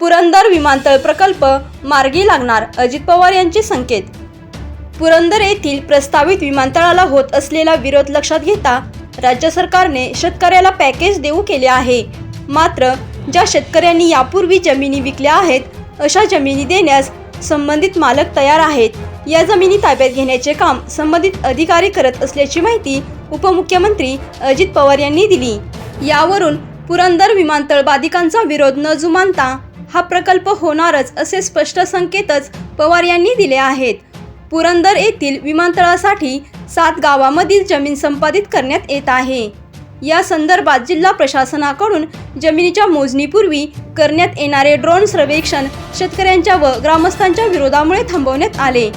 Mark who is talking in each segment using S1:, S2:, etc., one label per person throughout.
S1: पुरंदर विमानतळ प्रकल्प मार्गी लागणार अजित पवार यांचे संकेत. पुरंदर येथील प्रस्तावित विमानतळाला होत असलेला विरोध लक्षात घेता राज्य सरकारने शेतकऱ्याला पॅकेज देऊ केले आहे. मात्र ज्या शेतकऱ्यांनी यापूर्वी जमिनी विकल्या आहेत अशा जमिनी देण्यास संबंधित मालक तयार आहेत. या जमिनी ताब्यात घेण्याचे काम संबंधित अधिकारी करत असल्याची माहिती उपमुख्यमंत्री अजित पवार यांनी दिली. यावरून पुरंदर विमानतळ बाधिकांचा विरोध न जुमानता हा प्रकल्प होणारच असे स्पष्ट संकेतच पवार यांनी दिले आहेत. पुरंदर येथील विमानतळासाठी सात गावामधील जमीन संपादित करण्यात येत आहे. या संदर्भात जिल्हा प्रशासनाकडून जमिनीच्या मोजणीपूर्वी करण्यात येणारे ड्रोन सर्वेक्षण शेतकऱ्यांच्या व ग्रामस्थांच्या विरोधामुळे थांबवण्यात आले.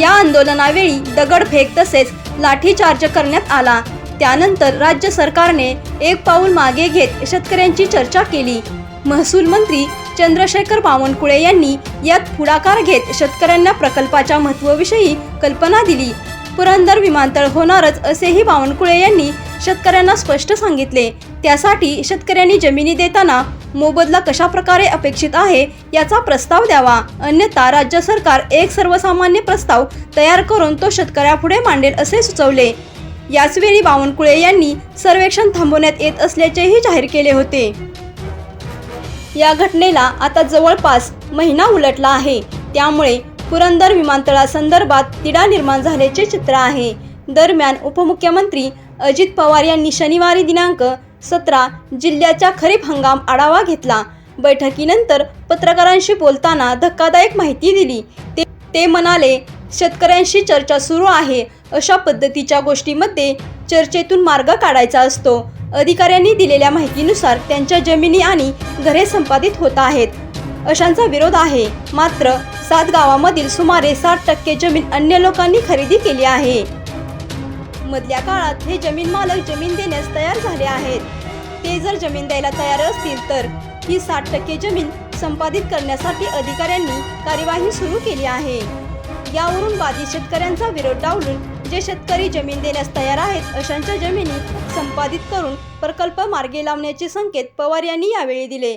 S1: या आंदोलनावेळी दगडफेक तसेच लाठीचार्ज करण्यात आला. त्यानंतर राज्य सरकारने एक पाऊल मागे घेत शेतकऱ्यांची चर्चा केली. महसूल मंत्री चंद्रशेखर बावनकुळे यांनी यात पुढाकार घेत शेतकऱ्यांना प्रकल्पाच्या महत्त्वाविषयी कल्पना दिली. पुरंदर विमानतळ होणारच असेही बावनकुळे यांनी शेतकऱ्यांना स्पष्ट सांगितले. त्यासाठी शेतकऱ्यांनी जमिनी देताना मोबदला कशा प्रकारे अपेक्षित आहे याचा प्रस्ताव द्यावा. अन्यथा राज्य सरकार एक सर्वसामान्य प्रस्ताव तयार करून तो शेतकऱ्यापुढे मांडेल असे सुचवले. याचवेळी बावनकुळे यांनी सर्वेक्षण थांबवण्यात येत असल्याचेही जाहीर केले होते. या घटनेला आता जवळपास महिना उलटला आहे. त्यामुळे पुरंदर विमानतळासंदर्भात तिढा निर्माण झाल्याचे चित्र आहे. दरम्यान उपमुख्यमंत्री अजित पवार यांनी शनिवारी दिनांक सतरा जिल्ह्याच्या खरीप हंगाम आढावा घेतला. बैठकीनंतर पत्रकारांशी बोलताना धक्कादायक माहिती दिली. ते ते म्हणाले शेतकऱ्यांशी चर्चा सुरू आहे. अशा पद्धतीच्या गोष्टीमध्ये चर्चेतून मार्ग काढायचा असतो. अधिकाऱ्यांनी दिलेल्या माहितीनुसार त्यांच्या जमिनी आणि घरे संपादित होत आहेत. अशांचा विरोध आहे. मात्र सात गावामधील सुमारे साठ टक्के जमीन अन्य लोकांनी खरेदी केली आहे. मधल्या काळात हे जमीन मालक जमीन देण्यास तयार झाले आहेत. ते जर जमीन द्यायला तयार असतील तर ही साठ टक्के जमीन संपादित करण्यासाठी अधिकाऱ्यांनी कार्यवाही सुरू केली आहे. यावरून बाधित शेतकऱ्यांचा विरोध डावलून जे शेतकरी जमीन देण्यास तयार आहेत अशांच्या जमिनी संपादित करून प्रकल्प मार्गी लावण्याचे संकेत पवार यांनी यावेळी दिले.